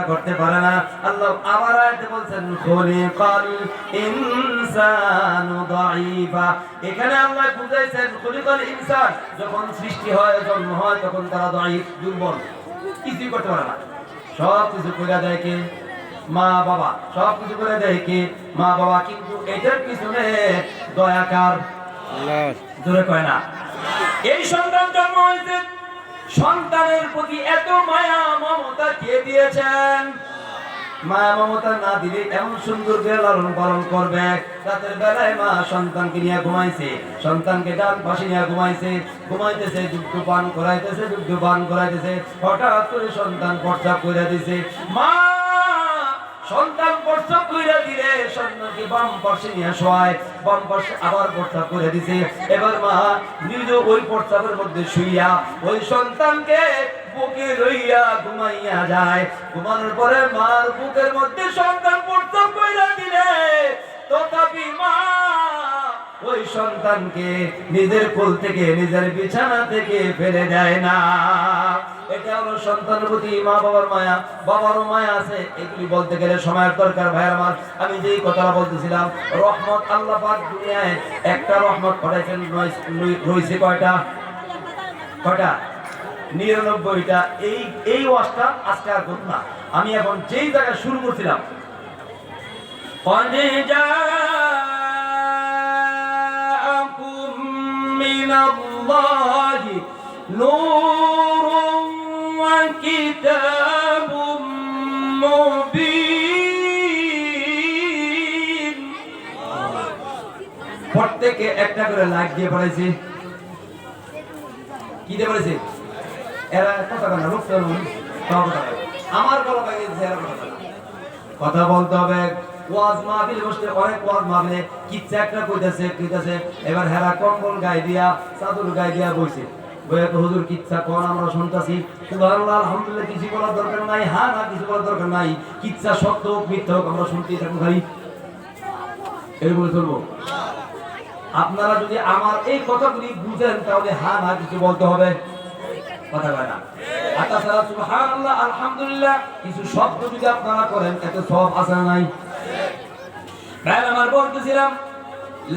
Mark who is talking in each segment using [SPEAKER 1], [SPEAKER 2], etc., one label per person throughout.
[SPEAKER 1] করতে পারে না। আল্লাহ আবার আয়াতে বলছেন খলিকাল ইনসানু দাঈফা। এখানে আল্লাহ বুঝাইছেন খলিকাল ইনসান যখন সৃষ্টি হয় জন্ম হয় তখন তারা দাঈফ দুর্বল। কিছুই করতে পারে না। সব কিছু করে দেয় কে? মা বাবা। সব কিছু করে দেয় কে? মা বাবা। কিন্তু এটার পিছনে দয়াকার
[SPEAKER 2] আল্লাহ।
[SPEAKER 1] জোরে কয় না। এই সন্তান জন্ম হয়েছে। সন্তানের প্রতি এত মায়া মমতা দিয়েছেন। মায়া মমতা না দিলে এমন সুন্দর করে লালন পালন করবে। রাতের বেলায় মা সন্তানকে নিয়ে ঘুমাইছে। সন্তানকে ডান পাশে নিয়ে ঘুমাইছে। ঘুমাইতেছে, দুগ্ধ পান করাইতেছে, দুগ্ধ পান করাইতেছে। হঠাৎ করে সন্তান প্রস্তাব করে দিছে। মা এবার মা নিজ ওই প্রস্তাবের মধ্যে শুইয়া ওই সন্তানকে বুকে লইয়া ঘুমাইয়া যায়। ঘুমানোর পরে মার বুকের মধ্যে সন্তান প্রস্তাব করে দিলে, তথাপি মা ওই সন্তানকে নিজের কোল থেকে, নিজের বিছানা থেকে ফেলে দেয় না। এটা হলো সন্তানের প্রতি মা বাবার মায়া। বাবারও মায়া আছে, এগুলি বলতে গেলে সময়ের দরকার ভাই আমার। আমি যেই কথাটা বলতেছিলাম, রহমত আল্লাহ পাক দুনিয়ায় একটা রহমত পাঠাইছেন রয়েছে কয়টা? কয়টা? নিরানব্বইটা এই এই ওয়াজটা আজকে আর করব না আমি এখন যেই জায়গায় শুরু করছিলাম قد جاءكم من الله نور وكتاب مبين প্রত্যেকে একটা করে লাইক দিয়ে পড়াইছে কি দিয়ে পড়েছে এরা কথা না বলে। আমার গলা পাই গেছে এরা কথা কথা বলতে হবে, ওয়াজ মাহফিল অনেক ওয়াজ মাহফিলে কিচ্ছা একটা কইতাছে কইতাছে, এবার হেরা কম্বল দিয়া, চাদর দিয়া হুজুর, কিচ্ছা কোন, আমরা শুনতাছি, সুবহানাল্লাহ, আলহামদুলিল্লাহ, কিছু বলার দরকার নাই হ্যাঁ না কিছু বলার দরকার নাই, কিচ্ছা সত্য হোক, মিথ্যা হোক, আমরা শুনতেই থাকুন খালি। এরকম চলবো। আপনারা যদি আমার এই কথাগুলি বুঝেন, তাহলে হ্যাঁ না কিছু বলতে হবে। কথা কয় না। আর তাছাড়া সুবহানাল্লাহ, আলহামদুলিল্লাহ, কিছু শব্দ যদি আপনারা করেন সব নাই? ভাই আমার বলতেছিলাম,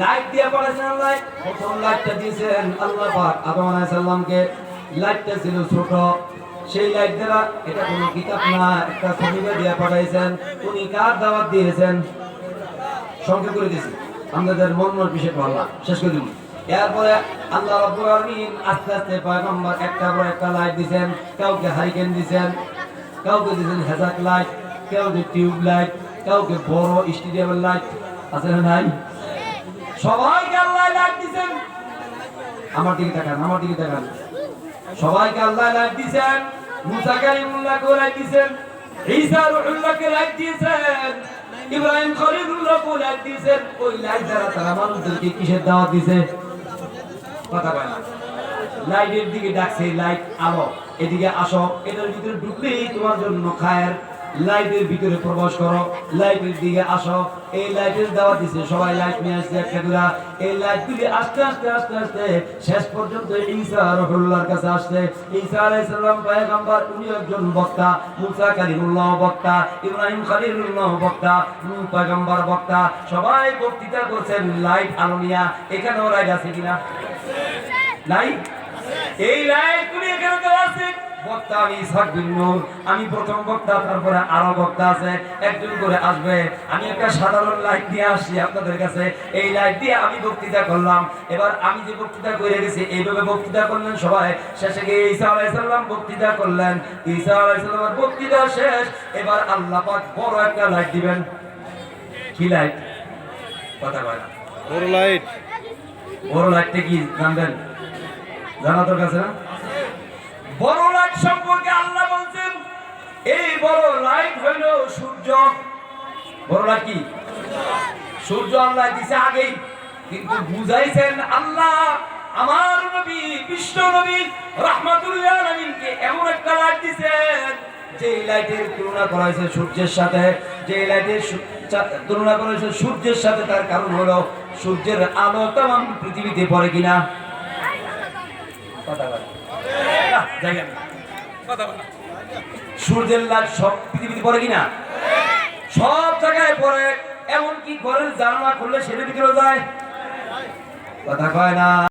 [SPEAKER 1] লাইট দিয়ে পড়েছেন প্রথম লাইটটা দিয়েছেন আল্লাহ পাক। আদম আলাইহিস সালামকে লাইটটা ছিল ছোট। সেই লাইট দ্বারা এটা কোনো কিতাব না, একটা ছবিতে দিয়ে পাঠাইছেন। উনি কার দাওয়াত দিয়েছেন? সংক্ষেপ করে দিয়েছি আমাদের মন মন বিষয় পাল্লা শেষ করে দিন এরপরে আল্লাহ রাব্বুল আলামিন আস্তে আস্তে পয়গম্বর একটা পর একটা লাইট দিবেন কাউকে হারিকেন দিবেন কাউকে দিবেন হেজাক লাইট, কাউকে টিউব লাইট, কাউকে বড় স্টেডিয়ামের লাইট, আছে না নাই? সবাইকে আল্লাহ লাইট দিবেন আমার দিকে তাকান, আমার দিকে তাকান। সবাইকে আল্লাহ লাইট দিবেন মুসা কালিমুল্লাহকে লাইট দিবেন ঈসা রুহুল্লাহকে লাইট দিয়েছেন, ইব্রাহিম খলিলুল্লাহকে লাইট দিয়েছেন। ওই লাইট দ্বারা তারা মানুষদেরকে কিসের দাওয়াত দিছে কথা কয় না। লাইটের দিকে ডাকছে লাইট আলো। এদিকে আসো এটার ভিতরে ঢুকলেই তোমার জন্য খায়ের লাইটের ভিতরে প্রবেশ করো। লাইটের দিকে আসো, এই লাইটের দাওয়াত দিছে, সবাই লাইট নিয়ে আসছে একটা করে এই লাইট গুলি আস্তে আস্তে আস্তে আস্তে শেষ পর্যন্ত ঈসা রহুল্লাহর কাছে আসছে। ঈসা আলাইহিস সালাম পয়গম্বর উনি একজন বক্তা, মুসা কালিমুল্লাহ বক্তা, ইব্রাহিম খলিলুল্লাহ বক্তা, নূহ পয়গম্বর বক্তা। সবাই বক্তৃতা করছেন লাইট আলো নিয়া। এখানেও লাইট আছে কিনা? লাইট এই লাইট গুলি এখানে দেওয়া আছে। বক্তা আমি ইসহাক বিন নূর আমি প্রথম বক্তা তারপরে আরও বক্তা আছে। একজন করে আসবে। আমি একটা সাধারণ লাইট দিয়ে আসছি আপনাদের কাছে। এই লাইট দিয়ে আমি বক্তৃতা করলাম। এবার আমি যে বক্তৃতা করে গেছি এইভাবে বক্তৃতা করলেন সবাই। শেষে গিয়ে ঈসা আলাইহিস সালাম বক্তৃতা করলেন। ঈসা আলাইহিস সালামের বক্তৃতা শেষ। এবার আল্লাহ পাক বড় একটা লাইট দিবেন। কি লাইট কথা বলে না।
[SPEAKER 2] বড় লাইট
[SPEAKER 1] বড় লাইটটা কি জানবেন? জানা তোর কাছে না? বড় লাইট সম্পর্কে আল্লাহ বলছেন, এই বড় লাইট হইল সূর্য। বড় লাইট কি? সূর্য আল্লাহ দিছে আগেই, কিন্তু বুঝাইছেন আল্লাহ আমার নবী, বিশ্ব নবী রাহমাতুল্লাহ আলামিনকে এমন একটা লাইট দিছেন, যে লাইটের তুলনা করা হয়েছে সূর্যের সাথে, যে লাইটের তুলনা করা হয়েছে সূর্যের সাথে, তার কারণ হলো সূর্যের আলো তাম পৃথিবীতে পড়ে কিনা কথা বলে। না, জায়গা নেই। কথা বলে। সূর্যের লাইট সব পৃথিবীতে পড়ে কিনা? সব জায়গায় পড়ে, এমনকি ঘরের জানলা খুললে সেটা ভিতরে যায়। কথা কয় না।